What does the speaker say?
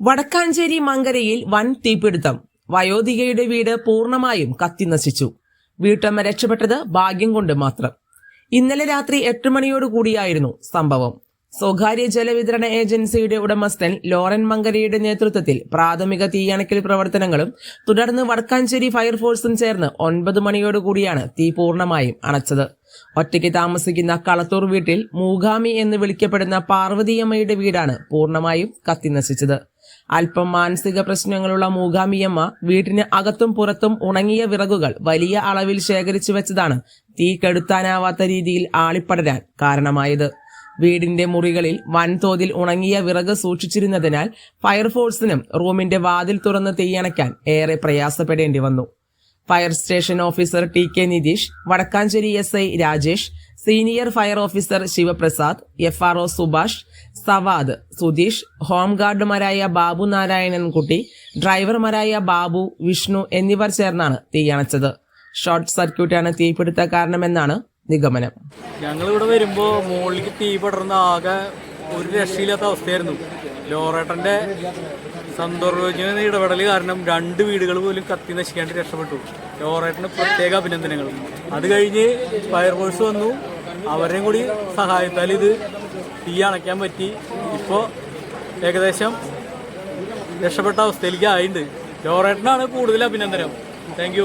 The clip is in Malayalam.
വടക്കാഞ്ചേരി മങ്കരയിൽ വൻ തീപിടുത്തം. വയോധികയുടെ വീട് പൂർണമായും കത്തിനശിച്ചു. വീട്ടമ്മ രക്ഷപ്പെട്ടത് ഭാഗ്യം കൊണ്ട് മാത്രം. ഇന്നലെ രാത്രി എട്ട് മണിയോടുകൂടിയായിരുന്നു സംഭവം. സ്വകാര്യ ജലവിതരണ ഏജൻസിയുടെ ഉടമസ്ഥൻ ലോറൻ മങ്കരയുടെ നേതൃത്വത്തിൽ പ്രാഥമിക തീയണക്കൽ പ്രവർത്തനങ്ങളും തുടർന്ന് വടക്കാഞ്ചേരി ഫയർഫോഴ്സും ചേർന്ന് ഒൻപത് മണിയോടുകൂടിയാണ് തീ പൂർണമായും അണച്ചത്. ഒറ്റയ്ക്ക് താമസിക്കുന്ന കളത്തൂർ വീട്ടിൽ മൂകാമി എന്ന് വിളിക്കപ്പെടുന്ന പാർവതിയമ്മയുടെ വീടാണ് പൂർണമായും കത്തിനശിച്ചത്. അല്പം മാനസിക പ്രശ്നങ്ങളുള്ള മൂകാമിയമ്മ വീട്ടിന് അകത്തും പുറത്തും ഉണങ്ങിയ വിറകുകൾ വലിയ അളവിൽ ശേഖരിച്ചു വെച്ചതാണ്. തീ കെടുത്താനാവാത്ത രീതിയിൽ ആളിപ്പടരാൻ കാരണമായത്. വീടിന്റെ മുറികളിൽ വൻതോതിൽ ഉണങ്ങിയ വിറക് സൂക്ഷിച്ചിരുന്നതിനാൽ ഫയർഫോഴ്സിനും റൂമിന്റെ വാതിൽ തുറന്ന് തീയണയ്ക്കാൻ ഏറെ പ്രയാസപ്പെടേണ്ടി വന്നു. Fire station officer T K Nitheesh Vadakkancherry S I Rajesh senior fire officer Sivaprasad F R O Subhash Savad Sudheesh ഹോംഗാർഡുമാരായ Babu Narayanankutty ഡ്രൈവർമാരായ ബാബു വിഷ്ണു എന്നിവർ ചേർന്നാണ് തീയണച്ചത് ഷോർട്ട് സർക്യൂട്ടാണ് തീപിടുത്ത കാരണമെന്നാണ് നിഗമനം. ഞങ്ങൾ ഇവിടെ വരുമ്പോൾ മുകളിലേക്ക് തീ പടർന്ന ആകെ ഒരു രക്ഷയില്ലാത്ത അവസ്ഥയായിരുന്നു. ലോറേട്ടന്റെ സന്ദർഭോചന ഇടപെടൽ കാരണം രണ്ട് വീടുകൾ പോലും കത്തി നശിക്കാണ്ട് രക്ഷപ്പെട്ടു. ലോറേട്ടന് പ്രത്യേക അഭിനന്ദനങ്ങൾ. അത് കഴിഞ്ഞ് ഫയർഫോഴ്സ് വന്നു. അവരെയും കൂടി സഹായത്താൽ ഇത് തീ അണയ്ക്കാൻ പറ്റി. ഇപ്പോൾ ഏകദേശം രക്ഷപ്പെട്ട അവസ്ഥയിലേക്ക് ആയിട്ടുണ്ട് ലോറേട്ടനാണ് കൂടുതൽ അഭിനന്ദനം. താങ്ക്